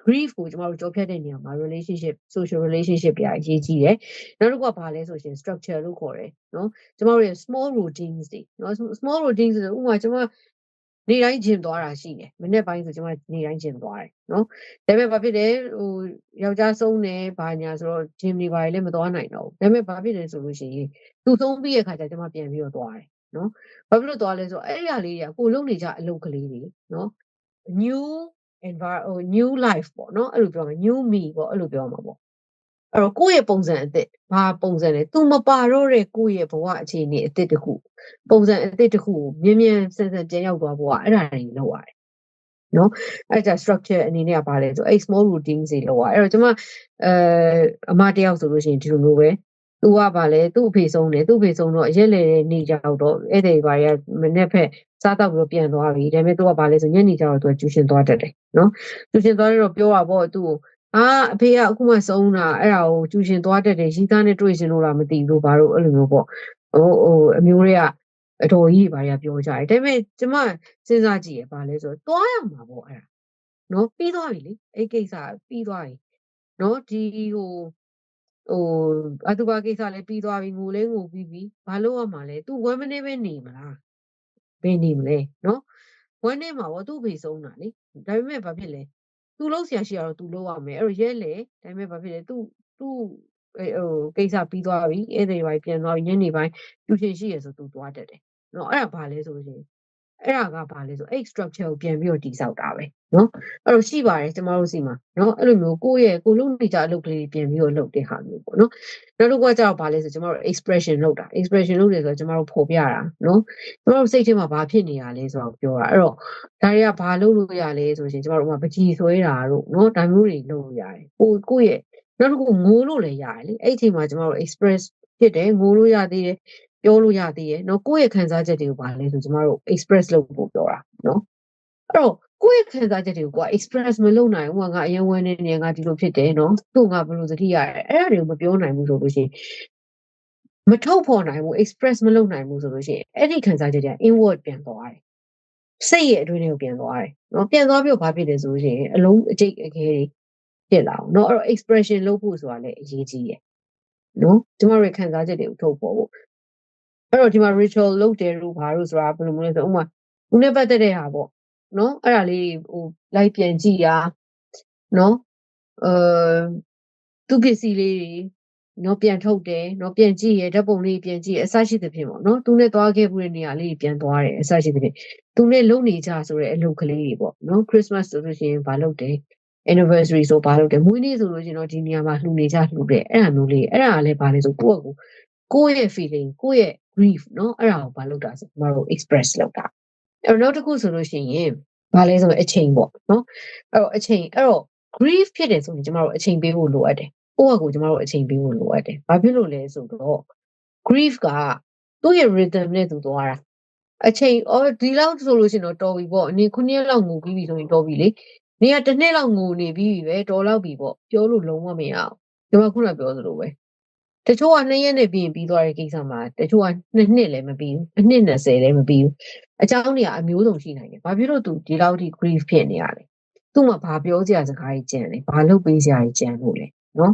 Speaker 1: grief ကိုကျမတို့ကြောဖြတ်တဲ့နေရာမှာ relationship social relationship တွေအရေးကြီးတယ်နောက်တစ်ခုကဘာလဲဆိုရှင် structure လို့ခေါ်တယ်နော်ကျမတို့ရဲ့ small routines တွေနော် small routines ဆိုဥပမာကျမနေတိုင်းဂျင်သွားတာရှိတယ်မနေ့ပိုင်းဆိုကျွန်မနေတိုင်းဂျင်သွားတယ်နော်ဒါပေမဲ့ဘာဖြစ်လဲဟိုယောက်ျားဆုံးတယ်ဘာညာဆိုတော့ဂျင်တွေဘာတွေလည်းမသွားနိုင်တော့ဘူးဒါပေမဲ့ဘာဖြစ်လဲဆိုလို့ရှိရင်သူဆုံးပြီးရဲ့ခါကျကျွန်မပြန်ပြီးတော့သွားတယ်နော်ဘာဖြစ်လို့သွားလဲဆိုတော့အဲ့ဒီအရာလေးတွေကကိုလုံးနေကြအလုပ်ကလေးတွေနော် new environment new life ပေါ့နော်အဲ့လိုပြောမှာ new me ပေါ့အဲ့လိုပြောမှာပေါ့အဲ့တော့ကိုယ့်ရဲ့ပုံစံအသစ်ဘာပုံစံလဲ तू မပါတော့တဲ့ကိုယ့်ရဲ့ဘဝအခြေအနေအသစ်တစ်ခုပုံစံအသစ်တစ်ခုကိုမြင်မြန်ဆန်ဆန်ပြန်ရောက်သွားဖို့ကအဲ့ဒါတွေလုပ်ရတယ်နော်အဲ့ဒါ structure အနေနဲ့ကပါလဲဆိုအဲ့ small routines တွေလောက်อ่ะအဲ့တော့ကျွန်မအဲအမတယောက်ဆိုလို့ရှိရင်ဒီလိုမျိုးပဲသူကဗာလဲသူ့အဖေဆုံးတယ်သူ့အဖေဆုံးတော့ရက်လေနေကြတော့ဧည့်သည်ဘာရမနေ့ဖက် စားတော့ပြီးပြန်သွားပြီဒါပေမဲ့သူကဗာလဲဆိုညနေကျတော့သူကကျူရှင်သွားတတ်တယ်နော်ကျူရှင်သွားတော့ပြောတာပေါ့သူ့ကိုအာအဖေကအခုမှဆုံးတာအဲ့ဒါကိုကျူရှင်သွားတတ်တယ်ရီသားနဲ့တွေ့ရှင်လို့လားမသိဘူးဘာလို့အဲ့လိုမျိုးပေါ့ဟိုဟိုအမျိုးတွေကအတော်ကြီးဘာတွေကပြောကြတယ်ဒါပေမဲ့ကျမစဉ်းစားကြည့်ရပါလဲဆိုတော့သွားရမှာပေါ့အဲ့ဒါနော်ပြီးသွားပြီလေအဲ့ကိစ္စပြီးသွားပြီနော်ဒီဟိုဟိုအတူပါကိစ္စလည်းပြီးသွားပြီငိုလဲငိုပြီးပြီဘာလို့ရမှာလဲ तू ဝမ်းမနေပဲနေမလား ဘယ်နေမလဲနော်ဝမ်းနေမှာပေါ့သူ့ဖေဆုံးတာလေဒါပေမဲ့ဘာဖြစ်လဲသူလုံးဆရာရှိရတော့သူလုံးရမယ်အဲ့တော့ရဲလေဒါပေမဲ့ဘာဖြစ်လဲသူသူဟိုကိစ္စပြီးသွားပြီအဲ့ဒီပိုင်းပြန်သွားပြီညနေပိုင်းတူရှင်ရှိရဆိုသူသွားတတ်တယ်နော်အဲ့ဒါဘာလဲဆိုလို့ရှိရင်အဲ့ဒါကဘာလဲဆိုအဲ့ structure ကိုပြန်ပြီးတော့တိဆောက်တာပဲ နော်အဲ့တော့ရှိပါတယ်ကျမတို့စီမှာနော်အဲ့လိုမျိုးကိုယ့်ရဲ့ကိုလုံးနေကြအလုပ်ကလေးပြန်ပြီးတော့လုပ်တဲ့ဟာမျိုးပေါ့နော်နောက်တစ်ခုကကျတော့ဘာလဲဆိုကျမတို့ expression လုပ်တာ expression လုပ်တယ်ဆိုတော့ကျမတို့ဖော်ပြတာနော်ကျမတို့စိတ်ထဲမှာဘာဖြစ်နေရလဲဆိုတော့ပြောတာအဲ့တော့ဒါတွေကဘာလုပ်လို့ရလဲဆိုရင်ကျမတို့ကပကြီးဆွဲတာတို့နော်ဒါမျိုးတွေလုပ်လို့ရတယ်ကိုကိုယ့်ရဲ့နောက်တစ်ခုငိုလို့လည်းရတယ်လေအဲ့ဒီအချိန်မှာကျမတို့ express ဖြစ်တယ်ငိုလို့ရသေးတယ်ပြောလို့ရသေးရဲ့เนาะကိုယ့်ရဲ့ခံစားချက်တွေကိုပါလဲဆိုကျမတို့ express လုပ်ဖို့ပြောတာเนาะအဲ့တော့ ကိုယ့်ရဲ့ခံစားချက်တွေကိုက express မလုပ်နိုင်ဘူးကငါအရင်ဝမ်းနေနေငါဒီလိုဖြစ်တယ်နော်သူ့ငါဘယ်လိုသတိရတယ်အဲ့ဒါတွေကိုမပြောနိုင်ဘူးဆိုလို့ရှိရင်မထုတ်ဖော်နိုင်ဘူး express မလုပ်နိုင်ဘူးဆိုလို့ရှိရင်အဲ့ဒီခံစားချက်တွေက inward ပြန်သွားတယ်စိတ်ရဲ့အတွင်းတွေကိုပြန်သွားတယ်နော်ပြန်သွားပြီးတော့ဘာဖြစ်လဲဆိုလို့ရှိရင်အလုံးအကျိတ်အခဲတွေဖြစ်လာအောင်နော်အဲ့တော့ expression လုပ်ဖို့ဆိုတာလည်းအရေးကြီးတယ်နော်ကျမတို့ခံစားချက်တွေကိုထုတ်ပေါ်ဖို့အဲ့တော့ဒီမှာ ritual လုပ်တယ်လို့ဘာလို့ဆိုတာဘယ်လိုမျိုးလဲဆိုဥမာဦးနဲ့ပတ်သက်တဲ့ဟာပေါ့ နော်အဲ့ဒါလေးဟိုလိုက်ပြန်ကြည့်ရနော်အဲသူပစ္စည်းလေးတွေနော်ပြန်ထုတ်တယ်နော်ပြန်ကြည့်ရဓာတ်ပုံလေးပြန်ကြည့်အစရှိသဖြင့်ပေါ့နော်သူနဲ့သွားခဲ့မှုတဲ့နေရာလေးပြန်သွားတယ်အစရှိသဖြင့်သူနဲ့လုံနေကြဆိုတဲ့အလုပ်ကလေးတွေပေါ့နော် Christmas ဆိုလို့ရှိရင်ဘာလုပ်တယ် anniversary ဆိုဘာလုပ်တယ်မွေးနေ့ဆိုလို့ရှိရင်တော့ဒီနေရာမှာလှူနေကြလှူတယ်အဲ့ဒါမျိုးလေးအဲ့ဒါလည်းဘာလဲဆိုကိုယ့်ကိုကိုယ့်ရဲ့ feeling ကိုယ့်ရဲ့ grief နော်အဲ့ဒါကိုဘာလုပ်တာဆိုကျမတို့ express လုပ်တာ အဲ့တော့နောက်တစ်ခုဆိုလို့ရှိရင်ဘာလဲဆိုအချိန်ပေါ့နော်အဲ့တော့အချိန်အဲ့တော့ grief ဖြစ်တယ်ဆိုရင်ကျမတို့အချိန်ပေးဖို့လိုအပ်တယ်ကိုယ့်ဟာကိုကျမတို့အချိန်ပေးဖို့လိုအပ်တယ်ဘာဖြစ်လို့လဲဆိုတော့ grief ကသူ့ရဲ့ rhythm နဲ့သူသွားတာအချိန်အော်ဒီလောက်ဆိုလို့ရှိရင်တော့တော်ပြီပေါ့အနေခုနှစ်ရက်လောက်ငိုပြီးပြီဆိုရင်တော်ပြီလေနေရတစ်နှစ်လောက်ငိုနေပြီးပြီပဲတော်လောက်ပြီပေါ့ပြောလို့လုံးဝမရအောင်ဒီမှာခုနပြောသလိုပဲ တချို့က2ရက်နဲ့ပြီးရင်ပြီးသွားတဲ့ကိစ္စမှာတချို့က2နှစ်လည်းမပြီးဘူးအနှစ်20လည်းမပြီးဘူးအကြောင်းတွေကအမျိုးစုံရှိနိုင်တယ်ဘာဖြစ်လို့သူဒီလောက်ထိ grief ဖြစ်နေရလဲသူ့မှာဘာပြောစရာစကားကြီးကြံလဲဘာလုပ်ပေးစရာကြီးကြံလို့လဲနော်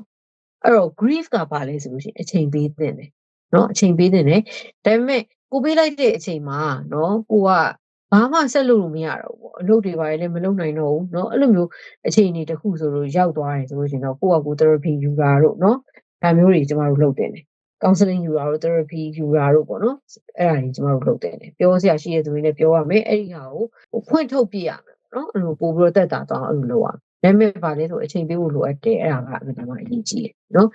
Speaker 1: အဲ့တော့ grief ကဘာလဲဆိုလို့ရှိရင်အချိန်ပေးသင့်တယ်နော်အချိန်ပေးသင့်တယ်ဒါပေမဲ့ကိုပေးလိုက်တဲ့အချိန်မှာနော်ကိုကဘာမှဆက်လုပ်လို့မရတော့ဘူးပေါ့အလုပ်တွေပါလည်းမလုပ်နိုင်တော့ဘူးเนาะအဲ့လိုမျိုးအခြေအနေတစ်ခုဆိုလို့ရောက်သွားတယ်ဆိုလို့ရှိရင်တော့ကိုယ့်အကူ therapy ယူတာတို့เนาะ ဒါမျိုးတွေကျမတို့လုပ်တင်တယ် counseling ယူတာတို့ therapy ယူတာတို့ပေါ့နော်အဲ့ဒါကြီးကျမတို့လုပ်တင်တယ်ပြောစရာရှိတဲ့သူတွေနဲ့ပြောရမယ်အဲ့ဒီဟာကိုဖွင့်ထုတ်ပြရမယ်နော်အဲ့လိုပို့ပြီးတော့တက်တာတော့အဲ့လိုလုပ်ရမယ်ဒါပေမဲ့ဗာလဲဆိုအချိန်ပေးဖို့လိုအပ်တယ်အဲ့ဒါကအမှန်တမ်းအရေးကြီးတယ်နော်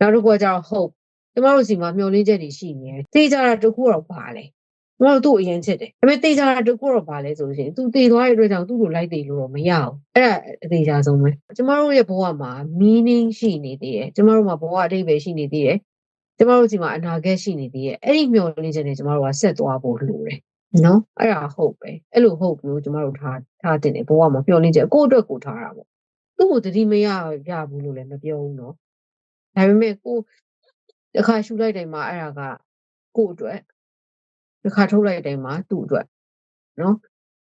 Speaker 1: နောက်တစ်ခုကကျတော့ hope ကျမတို့စီမှာမျှော်လင့်ချက်တွေရှိနေတယ်သိကြတာတခုတော့ပါလေကျ မတို့သူ့အရင်ချစ်တယ်ဒါပေမဲ့သိကြတာတခုတော့ပါလဲဆိုလို့ရှိရင်သူသိသွားတဲ့အတွက်ကြောင့်သူ့ကိုလိုက်သိလို့တော့မရအောင်အဲ့ဒါအသေးချာဆုံးပဲကျမတို့ရဲ့ဘဝမှာ meaning ရှိနေသေးတယ်ကျမတို့မှာဘဝအတိတ်ပဲရှိနေသေးတယ်ကျမတို့စီမှာအနာဂတ်ရှိနေသေးတယ်အဲ့ဒီမျှော်လင့်ချက်နဲ့ကျမတို့ကဆက်သွားဖို့လိုတယ်နော်အဲ့ဒါဟုတ်ပဲအဲ့လိုဟုတ်လို့ကျမတို့ထားထားတင်တယ်ဘဝမှာမျှော်လင့်ချက်ကိုယ့်အတွက်ကိုထားတာပေါ့သူ့ကိုတတိမရရဘူးလို့လည်းမပြောဘူးနော်ဒါပေမဲ့ကိုတစ်ခါရှူလိုက်တိုင်းမှာအဲ့ဒါကကိုယ့်အတွက် တစ်ခါထုတ်လိုက်တိုင်းမှာသူ့အတွက်နော်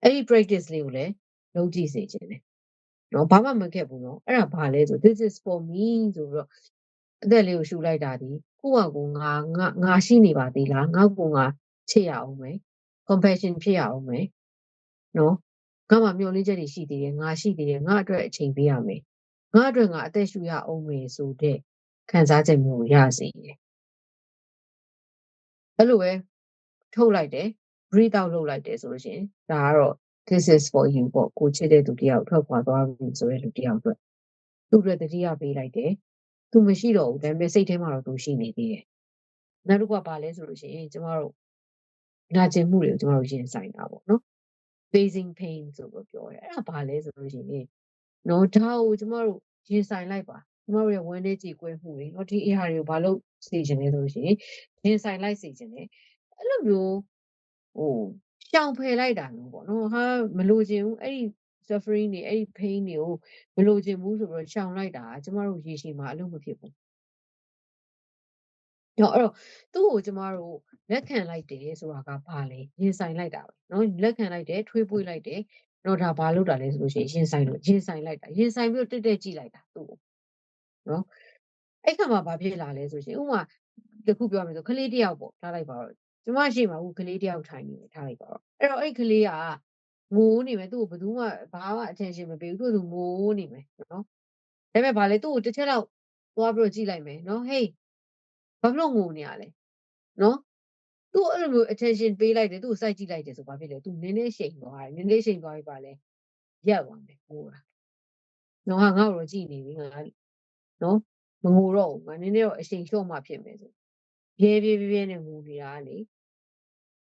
Speaker 1: အဲ့ဒီ practice လေးကိုလည်းလုပ်ကြည့်စေချင်တယ်နော်ဘာမှမခက်ဘူးနော်အဲ့ဒါဘာလဲဆို this is for me ဆိုတော့အသက်လေးကိုရှူလိုက်တာဒီကိုယ့်ဟာကိုငါငါငါရှိနေပါသေးလားငါ့ကိုငါချစ်ရအောင်မယ် compassion ဖြစ်ရအောင်မယ်နော်ငါမှမျောလင်းချက်တွေရှိသေးတယ်ငါရှိသေးတယ်ငါအတွက်အချိန်ပေးရမယ်ငါအတွက်ငါအသက်ရှူရအောင်မယ်ဆိုတဲ့ခံစားချက်မျိုးကိုရစေတယ်အဲ့လိုပဲ ထုတ်လိုက်တယ် breathe out လုပ်လိုက်တယ်ဆိုလို့ရှိရင်ဒါကတော့ this is for you ပေါ့ကိုချစ်တဲ့သူတယောက်ထွက်ခွာသွားပြီဆိုတဲ့လူတယောက်အတွက်သူ့အတွက်တတိယပေးလိုက်တယ်သူမရှိတော့ဘူးဒါပေမဲ့စိတ်ထဲမှာတော့သူရှိနေသေးတယ်နောက်တစ်ခုကဘာလဲဆိုလို့ရှိရင်ကျမတို့နာကျင်မှုတွေကိုကျမတို့ရင်ဆိုင်တာပေါ့နော် facing pain ဆိုလို့ပြောရဲအဲ့ဒါဘာလဲဆိုလို့ရှိရင်နော်ဒါကိုကျမတို့ရင်ဆိုင်လိုက်ပါကျမတို့ရဲ့ဝမ်းလေးကြေကွဲမှုတွေနော်ဒီအရာတွေကိုဘာလို့စေချင်လဲဆိုလို့ရှိရင်ရင်ဆိုင်လိုက်စေချင်တယ် အဲ့လိုမျိုးဟိုရှောင်ဖယ်လိုက်တာမျိုးပေါ့နော်ဟာမလို့ခြင်းဘူးအဲ့ဒီ suffering တွေအဲ့ဒီ pain တွေကိုမလို့ခြင်းဘူးဆိုတော့ရှောင်လိုက်တာကျမတို့ရေရှည်မှာအလုပ်မဖြစ်ဘူးတော့အဲ့တော့သူ့ကိုကျမတို့လက်ခံလိုက်တယ်ဆိုတာကဘာလဲရင်ဆိုင်လိုက်တာပဲเนาะလက်ခံလိုက်တယ်ထွေးပွေးလိုက်တယ်တော့ဒါဘာလို့တာလဲဆိုလို့ရှိရင်ရင်ဆိုင်လို့ရင်ဆိုင်လိုက်တာရင်ဆိုင်ပြီးတော့တက်တက်ကြည့်လိုက်တာသူ့ကိုเนาะအဲ့ခါမှာဘာဖြစ်လာလဲဆိုရှင်ဥပမာတခုပြောရမယ်ဆိုကလေးတယောက်ပေါ့ထားလိုက်ပါတော့ ကျမရှိမှာဘူးကလေးတယောက်ထိုင်နေတယ်ထားလိုက်ပါတော့အဲ့တော့အဲ့ကလေးကငိုနေမယ်သူ့ကိုဘယ်သူမှဘာမှ attention မပေးဘူးသူ့သူငိုနေမယ်နော်ဒါပေမဲ့ဘာလဲသူ့ကိုတစ်ချက်လောက်သွားပြီးတော့ကြည့်လိုက်မယ်နော်ဟေးဘာဖြစ်လို့ငိုနေရလဲနော်သူ့အဲ့လိုမျိုး attention ပေးလိုက်တယ်သူ့ကိုစိုက်ကြည့်လိုက်တယ်ဆိုဘာဖြစ်လဲသူနည်းနည်းရှိန်သွားတယ်နည်းနည်းရှိန်သွားပြီပါလဲရက်သွားမယ်ငိုတာနော်ဟာငါ့ကိုတော့ကြည့်နေပြီငါနော်မငိုတော့ဘူးငါနည်းနည်းတော့အရှိန်လျှော့မှဖြစ်မယ်ဆို ပြဲပြဲပြဲနဲ့ငိုနေတာလေ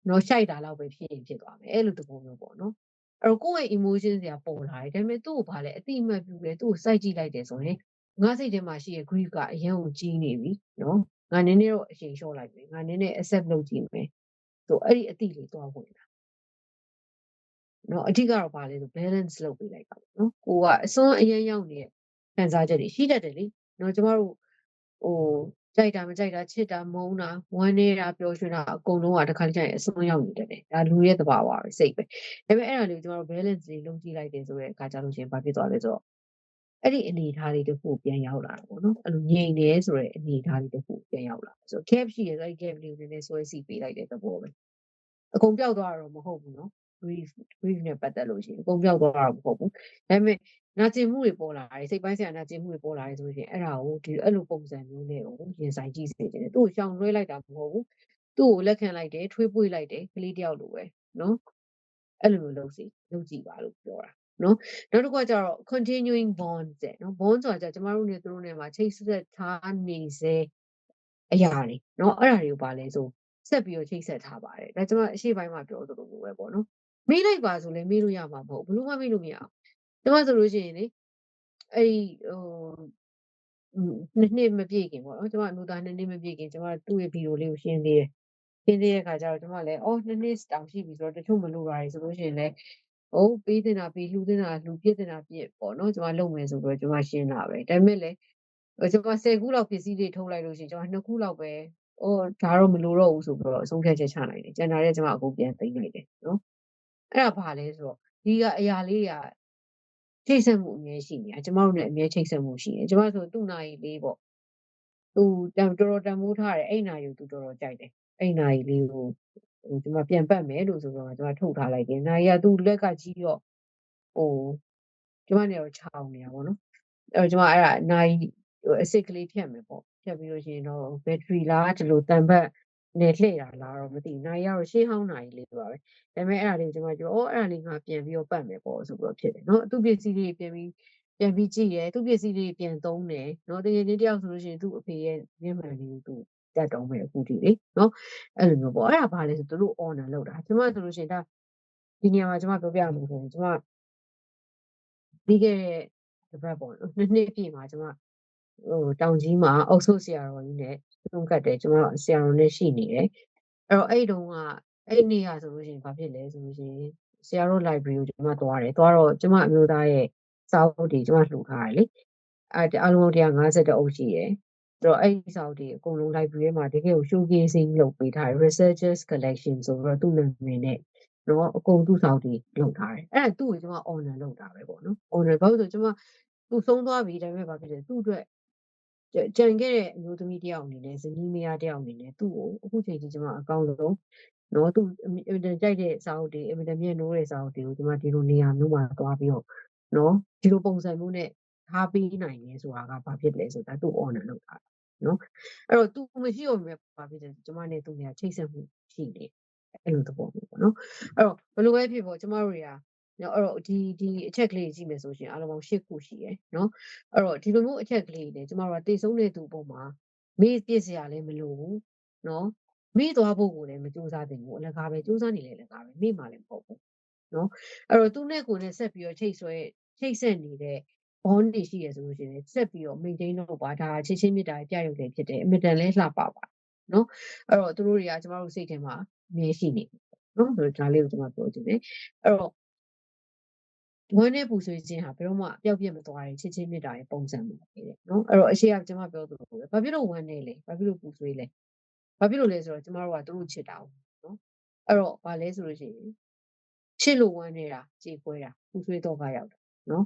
Speaker 1: နော်ရှိုက်တာလောက်ပဲဖြစ်ရင်ဖြစ်သွားမယ်အဲ့လိုတပုံမျိုးပေါ့နော်အဲ့တော့ကိုယ့်ရဲ့ emotion တွေကပေါ်လာတယ်ဒါပေမဲ့သူ့ကိုဗာလဲအတိအမှတ်ပြုလဲသူ့ကိုစိုက်ကြည့်လိုက်တယ်ဆိုရင်ငါစိတ်ထဲမှာရှိတဲ့ grief ကအရင်ကိုကြီးနေပြီနော်ငါနည်းနည်းတော့အချိန်လျှော့လိုက်မယ်ငါနည်းနည်း accept လုပ်ကြည့်မယ်ဆိုအဲ့ဒီအတိလေးသွားဝင်တာနော်အဓိကတော့ဗာလဲဆို balance လုပ်ပေးလိုက်တာပေါ့နော်ကိုကအစွန်းအရင်ရောက်နေတဲ့ခံစားချက်တွေရှိတတ်တယ်လေနော်ကျမတို့ဟို ကြိုက်တာမကြိုက်တာချစ်တာမုန်းတာဝမ်းနေတာပျော်ရွှင်တာအကုန်လုံးကတစ်ခါတည်းကျရင်အစွန်းရောက်နေတယ်လေဒါလူရဲ့သဘာဝပဲစိတ်ပဲဒါပေမဲ့အဲ့ဒါလေးကိုကျမတို့ balance လေးလုံးကြည့်လိုက်တယ်ဆိုတဲ့အခါကျလို့ရှိရင်ဘာဖြစ်သွားလဲဆိုတော့အဲ့ဒီအနေအထားလေးတစ်ခုပြန်ရောက်လာတာပေါ့နော်အဲ့လိုငြိမ်တယ်ဆိုတဲ့အနေအထားလေးတစ်ခုပြန်ရောက်လာဆို gap ရှိရဆိုအဲ့ gap လေးကိုနည်းနည်းဆွဲစီပေးလိုက်တဲ့သဘောပဲအကုန်ပြောက်သွားတာတော့မဟုတ်ဘူးနော် grief grief နဲ့ပတ်သက်လို့ရှိရင်အကုန်ပြောက်သွားတာမဟုတ်ဘူးဒါပေမဲ့နာကျင်မှုတွေပေါ်လာတယ်စိတ်ပိုင်းဆိုင်ရာနာကျင်မှုတွေပေါ်လာတယ်ဆိုလို့ရှိရင်အဲ့ဒါကိုဒီအဲ့လိုပုံစံမျိုးနဲ့ကိုရင်ဆိုင်ကြည့်စေတယ်သူ့ကိုရှောင်လွှဲလိုက်တာမဟုတ်ဘူးသူ့ကိုလက်ခံလိုက်တယ်ထွေးပွေးလိုက်တယ်ကလေးတယောက်လိုပဲနော်အဲ့လိုမျိုးလုပ်စီလုပ်ကြည့်ပါလို့ပြောတာနော်နောက်တစ်ခုကကျတော့ continuing bonds တဲ့နော် bond ဆိုတာကျကျမတို့နဲ့သူတို့နဲ့မှာချိတ်ဆက်ထားနေစေအရာတွေနော်အဲ့ဒါတွေကိုပါလဲဆိုဆက်ပြီးတော့ချိတ်ဆက်ထားပါတယ်ဒါကျမအရှိပိုင်းမှာပြောသလိုမျိုးပဲပေါ့နော် မေးလိုက်ပါဆိုလဲမေးလို့ရမှာမဟုတ်ဘလို့မှမေးလို့မရအောင်ကျမဆိုလို့ရှိရင်လေအဲ့ဒီဟိုနှစ်နှစ်မပြည့်ခင်ပေါ့နော်ကျမအမျိုးသားနှစ်နှစ်မပြည့်ခင်ကျမသူ့ရဲ့ဗီဒီယိုလေးကိုရှင်းသေးတယ်ရှင်းသေးတဲ့အခါကျတော့ကျမလည်းအော်နှစ်နှစ်တောင်ရှိပြီဆိုတော့တချို့မလိုတာတွေဆိုလို့ရှိရင်လည်းဟုတ်ပေးတင်တာပေးလှူတင်တာလှူပြစ်တင်တာပြစ်ပေါ့နော်ကျမလုပ်မယ်ဆိုတော့ကျမရှင်းတာပဲဒါပေမဲ့လည်းကျမ10ခုလောက်ပစ္စည်းတွေထုတ်လိုက်လို့ရှိရင်ကျမ2ခုလောက်ပဲအော်ဒါတော့မလိုတော့ဘူးဆိုပြီးတော့အဆုံးဖြတ်ချက်ချနိုင်တယ်ကျန်တာတွေကျမအကုန်ပြန်သိမ်းလိုက်တယ်နော် အဲ့ဒါဘာလဲဆိုတော့ဒီကအရာလေးတွေကချိတ်ဆက်မှုအမြဲရှိနေတာကျမတို့လည်းအမြဲချိတ်ဆက်မှုရှိတယ်ကျမဆိုသူ့နိုင်လေးပေါ့သူတန်တော်တော်တန်မိုးထားတယ်အဲ့နိုင်ကိုသူတော်တော်ကြိုက်တယ်အဲ့နိုင်လေးကိုဟိုဒီမှာပြန်ပတ်မယ်လို့ဆိုတော့ကျွန်မထုတ်ထားလိုက်တယ်။နိုင်ရသူ့လက်ကကြီးတော့ဟိုကျွန်မနေတော့ခြောင်နေတာပေါ့နော်။အဲ့တော့ကျွန်မအဲ့ဒါနိုင်ဟိုအစ်စ်ကလေးဖြတ်မယ်ပေါ့။ဖြတ်ပြီးလို့ရှိရင်တော့ဘက်ထရီလားဒီလိုတန်ဘက် နဲ့လှည့်တာလားတော့မသိဘူး။နိုင်ရတော့ရှေးဟောင်းနိုင်လေးပါပဲ။ဒါပေမဲ့အဲ့ဒါလေးကျွန်မပြောအော်အဲ့ဒါလေးငါပြန်ပြီးတော့ပတ်မယ်ပေါ့ဆိုပြီးတော့ဖြစ်တယ်နော်။သူ့ပစ္စည်းလေးပြန်ပြီးပြန်ပြီးကြည့်ရဲသူ့ပစ္စည်းလေးပြန်သုံးတယ်နော်တကယ်ချင်းတယောက်ဆိုလို့ရှိရင်သူ့အဖေရဲ့မျက်မှန်လေးကိုသူတက်တော့မယ်အခုဒီလေနော်အဲ့လိုမျိုးပေါ့အဲ့ဒါဘာလဲဆိုသူတို့ honor လုပ်တာကျွန်မဆိုလို့ရှိရင်ဒါဒီနေရာမှာကျွန်မပြောပြရမှာဆိုရင်ကျွန်မပြီးခဲ့တဲ့တစ်ပတ်ပေါ့နော်နှစ်နှစ်ပြည့်မှာကျွန်မ ဟိုတောင်ကြီးမှာအုပ်စုဆရာတော်ကြီးနဲ့သုံးကတ်တယ်ကျွန်မဆရာတော်နဲ့ရှိနေတယ်အဲ့တော့အဲ့တုန်းကအဲ့နေ့ကဆိုလို့ရှိရင်ဘာဖြစ်လဲဆိုလို့ရှိရင်ဆရာတော် library ကိုကျွန်မသွားတယ်သွားတော့ကျွန်မအမျိုးသားရဲ့စာအုပ်တွေကျွန်မလှူထားတယ်လေအဲအလုံး150အုပ်ရှိရယ်တော့အဲ့ဒီစာအုပ်တွေအကုန်လုံး library ထဲမှာတကယ်ကို showcasing လုပ်ပေးထားတယ် researchers collection ဆိုတော့သူ့နာမည်နဲ့တော့အကုန်သူ့စာအုပ်တွေလုပ်ထားတယ်အဲ့ဒါသူ့ကိုကျွန်မ honor လုပ်တာပဲပေါ့နော် honor ဘာလို့ဆိုကျွန်မသူဆုံးသွားပြီဒါပေမဲ့ဘာဖြစ်လဲသူ့အတွက် ကြံခဲ့တဲ့အမျိုးသမီးတယောက်အနေနဲ့ဇနီးမယားတယောက်အနေနဲ့သူ့ကိုအခုချိန်ကြီးကျွန်မအကောင်းဆုံးနော်သူအင်မတန်ကြိုက်တဲ့စာအုပ်တွေအင်မတန်မြတ်နိုးတဲ့စာအုပ်တွေကိုကျွန်မဒီလိုနေရာမျိုးမှာသွားပြီးတော့နော်ဒီလိုပုံစံမျိုးနဲ့ထားပေးနိုင်တယ်ဆိုတာကဘာဖြစ်လဲဆိုတာသူ့ honor လုပ်တာနော်အဲ့တော့ तू မရှိတော့မြဲဘာဖြစ်လဲကျမနဲ့သူနဲ့ချိတ်ဆက်မှုရှိနေအဲ့လိုသဘောမျိုးပေါ့နော်အဲ့တော့ဘယ်လိုပဲဖြစ်ပေါ့ကျမတို့တွေက နော်အဲ့တော့ဒီဒီအချက်ကလေးကြည့်မယ်ဆိုရှင်အားလုံးပေါင်း၈ခုရှိရယ်နော်အဲ့တော့ဒီလိုမျိုးအချက်ကလေးတွေကျမတို့ကတိတ်ဆုံးတဲ့သူပုံမှာမေးပြစ်စရာလည်းမလိုဘူးနော်မေးသွားဖို့ကိုလည်းမကြိုးစားသင့်ဘူးအလကားပဲကြိုးစားနေလေလကားပဲမေးမှလည်းမဟုတ်ဘူးနော်အဲ့တော့သူနဲ့ကိုနဲ့ဆက်ပြီးတော့ချိတ်ဆွဲချိတ်ဆက်နေတဲ့ bond တွေရှိရဆိုလို့ရှိရင်ဆက်ပြီးတော့ maintain လုပ်ပါဒါချစ်ချင်းမြတ်တာပြရုပ်တွေဖြစ်တယ်အမြဲတမ်းလဲလှပပါနော်အဲ့တော့သူတို့တွေကကျမတို့စိတ်ထဲမှာအမြဲရှိနေနော်ဆိုတော့ဒါလေးကိုကျွန်မပြောချင်တယ်အဲ့တော့ဝ မ်းနဲ့ပူဆွေးခြင်းဟာဘယ်တော့မှပျောက်ပြတ်မသွားတဲ့ချစ်ချင်းမြတ်တာရဲ့ပုံစံမျိုးပဲနော်အဲ့တော့အရှိကကျွန်မပြောသလိုပဲဘာဖြစ်လို့ဝမ်းနေလဲဘာဖြစ်လို့ပူဆွေးလဲဘာဖြစ်လို့လဲဆိုတော့ကျမတို့ကသူတို့ချစ်တာနော်အဲ့တော့ဘာလဲဆိုလို့ရှိရင်ချစ်လို့ဝမ်းနေတာကြေခွဲတာပူဆွေးတော့ကရောက်တာနော်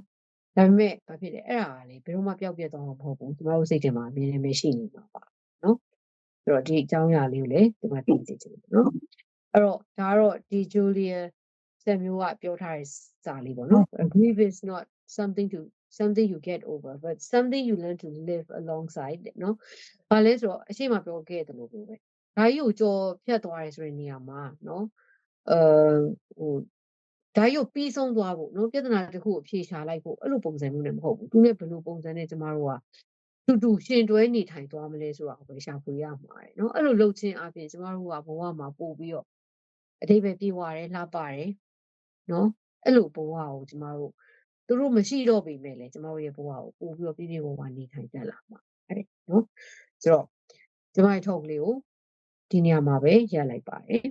Speaker 1: ဒါပေမဲ့ဘာဖြစ်လဲအဲ့ဒါကလေဘယ်တော့မှပျောက်ပြတ်သွားမှာမဟုတ်ဘူးကျမတို့စိတ်ထဲမှာအမြဲတမ်းပဲရှိနေမှာပါနော်အဲ့တော့ဒီအကြောင်းအရာလေးကိုလည်းဒီမှာသိစေချင်တယ်နော်အဲ့တော့ဒါကတော့ဒီ Julia ဆက်မျိုးကပြောထားတဲ့စာလေးပေါ့နော် grief is not something to something you get over but something you learn to live alongside နော်ဘာလဲဆိုတော့အရှိမပြောခဲ့တယ်လို့ပြောပဲဒါကြီးကိုကြော်ဖြတ်သွားရဲဆိုတဲ့နေရာမှာနော်အဲဟိုဒါရုပ်ပြီးဆုံးသွားဖို့နော်ပြဿနာတစ်ခုကိုဖြေရှာလိုက်ဖို့အဲ့လိုပုံစံမျိုးနဲ့မဟုတ်ဘူးသူနဲ့ဘယ်လိုပုံစံနဲ့ကျမတို့ကတူတူရှင်တွဲနေထိုင်သွားမလဲဆိုတာကိုပဲရှာဖွေရမှာရယ်နော်အဲ့လိုလုပ်ခြင်းအပြင်ကျမတို့ကဘဝမှာပို့ပြီးတော့အတိပ္ပယ်ပြေဝတယ်လှပတယ် နော်အဲ့လိုဘဝကိုကျမတို့သူတို့မရှိတော့ပေမဲ့လည်းကျမတို့ရဲ့ဘဝကိုပို့ပြီးတော့ပြည့်ပြည့်ဝဝနေထိုင်တတ်လာမှာအဲ့နော်ဆိုတော့ကျမရဲ့ talk လေးကိုဒီနေရာမှာပဲရပ်လိုက်ပါတယ်